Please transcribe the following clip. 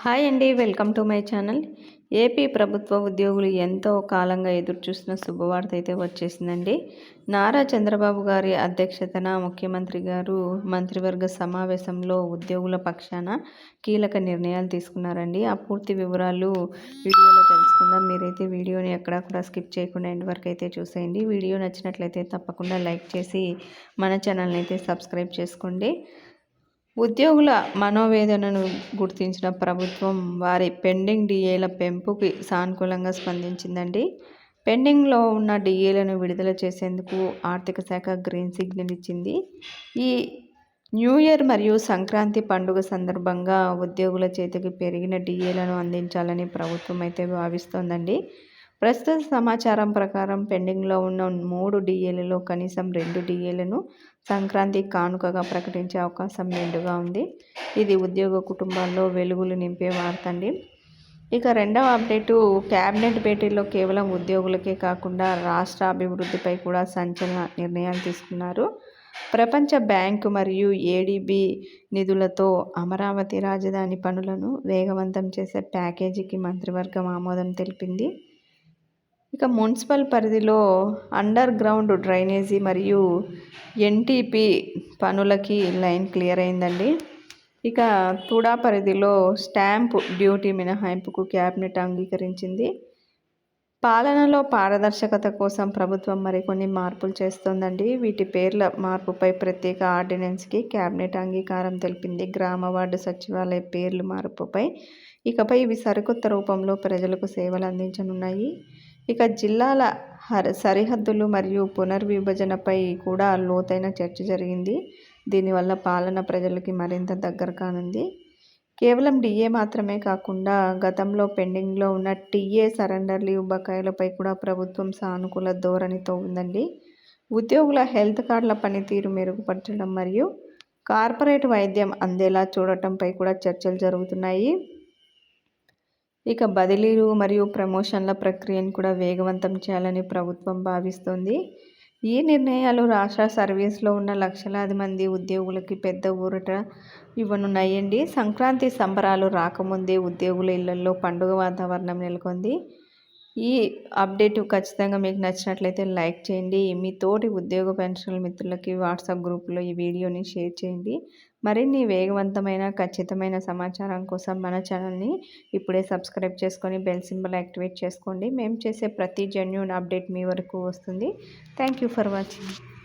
Hi అండి welcome to my channel. AP ప్రభుత్వ ఉద్యోగులు ఎంతో కాలంగా ఎదురుచూసిన శుభవార్త అయితే వచ్చేసిందండి. నారా చంద్రబాబు గారి అధ్యక్షతన ముఖ్యమంత్రి గారు మంత్రివర్గ సమావేశంలో ఉద్యోగుల పక్షాన కీలక నిర్ణయాలు తీసుకున్నారండి. ఆ పూర్తి వివరాలు వీడియోలో తెలుసుకుందాం. మీరైతే వీడియోని ఎక్కడా కూడా స్కిప్ చేయకుండా ఎండ్ వరకు అయితే చూసేయండి. వీడియో నచ్చినట్లయితే తప్పకుండా లైక్ చేసి మన ఛానల్ని అయితే సబ్స్క్రైబ్ చేసుకోండి. ఉద్యోగుల మనోవేదనను గుర్తించిన ప్రభుత్వం వారి పెండింగ్ డిఏల పెంపుకి సానుకూలంగా స్పందించిందండి. పెండింగ్లో ఉన్న డిఏలను విడుదల చేసేందుకు ఆర్థిక శాఖ గ్రీన్ సిగ్నల్ ఇచ్చింది. ఈ న్యూ ఇయర్ మరియు సంక్రాంతి పండుగ సందర్భంగా ఉద్యోగుల చేతికి పెరిగిన డిఏలను అందించాలని ప్రభుత్వం అయితే భావిస్తోందండి. ప్రస్తుత సమాచారం ప్రకారం పెండింగ్లో ఉన్న మూడు డిఏలలో కనీసం రెండు డిఏలను సంక్రాంతి కానుకగా ప్రకటించే అవకాశం మెండుగా ఉంది. ఇది ఉద్యోగ కుటుంబాల్లో వెలుగులు నింపే వార్త అండి. ఇక రెండవ అప్డేటు క్యాబినెట్ భేటీలో కేవలం ఉద్యోగులకే కాకుండా రాష్ట్ర అభివృద్ధిపై కూడా సంచలన నిర్ణయాలు తీసుకున్నారు. ప్రపంచ బ్యాంకు మరియు ఏడిబి నిధులతో అమరావతి రాజధాని పనులను వేగవంతం చేసే ప్యాకేజీకి మంత్రివర్గం ఆమోదం తెలిపింది. ఇక మున్సిపల్ పరిధిలో అండర్ గ్రౌండ్ డ్రైనేజీ మరియు ఎన్టీపీ పనులకి లైన్ క్లియర్ అయిందండి. ఇక తుడా పరిధిలో స్టాంప్ డ్యూటీ మినహాయింపుకు క్యాబినెట్ అంగీకరించింది. పాలనలో పారదర్శకత కోసం ప్రభుత్వం మరికొన్ని మార్పులు చేస్తోందండి. వీటి పేర్ల మార్పుపై ప్రత్యేక ఆర్డినెన్స్కి క్యాబినెట్ అంగీకారం తెలిపింది. గ్రామ వార్డు సచివాలయ పేర్లు మార్పుపై ఇకపై ఇవి సరికొత్త రూపంలో ప్రజలకు సేవలు అందించనున్నాయి. ఇక జిల్లాల హర సరిహద్దులు మరియు పునర్విభజనపై కూడా లోతైన చర్చ జరిగింది. దీనివల్ల పాలన ప్రజలకి మరింత దగ్గర కానుంది. కేవలం డిఏ మాత్రమే కాకుండా గతంలో పెండింగ్లో ఉన్న టీఏ సరెండర్ లీవ్ బకాయిలపై కూడా ప్రభుత్వం సానుకూల ధోరణితో ఉందండి. ఉద్యోగుల హెల్త్ కార్డుల పనితీరు మెరుగుపరచడం మరియు కార్పొరేట్ వైద్యం అందేలా చూడటంపై కూడా చర్చలు జరుగుతున్నాయి. ఇక బదిలీలు మరియు ప్రమోషన్ల ప్రక్రియను కూడా వేగవంతం చేయాలని ప్రభుత్వం భావిస్తోంది. ఈ నిర్ణయాలు రాష్ట్ర సర్వీస్లో ఉన్న లక్షలాది మంది ఉద్యోగులకి పెద్ద ఊరట ఇవ్వనున్నాయండి. సంక్రాంతి సంబరాలు రాకముందే ఉద్యోగుల ఇళ్ళలో పండుగ వాతావరణం నెలకొంది. ఈ అప్డేట్ ఖచ్చితంగా మీకు నచ్చినట్లయితే లైక్ చేయండి. మీ తోటి ఉద్యోగ పెన్షన్ల మిత్రులకి వాట్సాప్ గ్రూప్లో ఈ వీడియోని షేర్ చేయండి. మరిన్ని వేగవంతమైన ఖచ్చితమైన సమాచారం కోసం మన ఛానల్ని ఇప్పుడే సబ్స్క్రైబ్ చేసుకొని బెల్ సింబల్ యాక్టివేట్ చేసుకోండి. మేము చేసే ప్రతి జెన్యున్ అప్డేట్ మీ వరకు వస్తుంది. Thank you for watching.